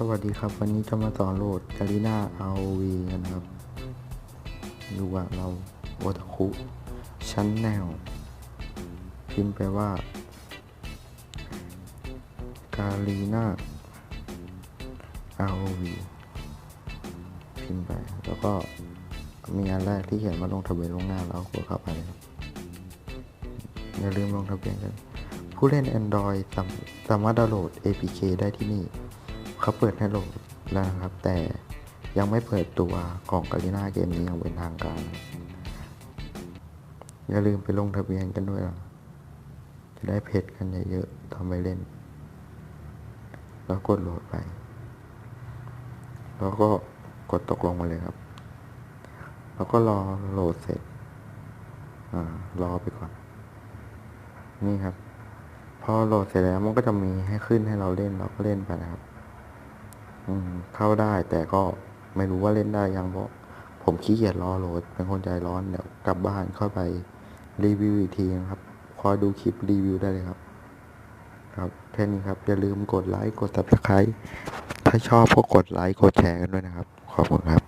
สวัสดีครับ วันนี้จะมาสอนโหลดกาลิน่า ROV กันครับดูว่าเราโอตาคุชั้นแนว พิมพ์ไปว่ากาลีน่า ROV พิมพ์ไป แล้วก็มีอันแรกที่เขียนว่าลงทะเบียนลงหน้าแล้วกดเข้าไปอย่าลืมลงทะเบียนกัน ผู้เล่น Android สามารถดาวน์โหลด APK ได้ที่นี่ เขาเปิดให้โหลดแล้วนะครับ แต่ยังไม่เปิดตัวกล่องกาลิน่าเกมนี้อย่างเป็นทางการ อย่าลืมไปลงทะเบียนกันด้วยนะจะได้เพจกันเยอะๆทำไปเล่น แล้วกดโหลดไป แล้วก็กดตกลงมาเลยครับ แล้วก็รอโหลดเสร็จอ่ารอไปก่อน นี่ครับพอโหลดเสร็จแล้วมันก็จะมีให้ขึ้นให้เราเล่นเราก็เล่นไปนะครับ เข้าได้แต่ก็ไม่รู้ว่าเล่นได้ยังเพราะผมขี้เกียจรอโหลดเป็นคนใจร้อนเดี๋ยวกลับบ้านเข้าไปรีวิวอีกทีนะครับ คอยดูคลิปรีวิวได้เลยครับ ครับแค่นี้ครับ อย่าลืมกดไลค์กด subscribe ถ้าชอบก็กดไลค์กดแชร์กันด้วยนะครับ ขอบคุณครับ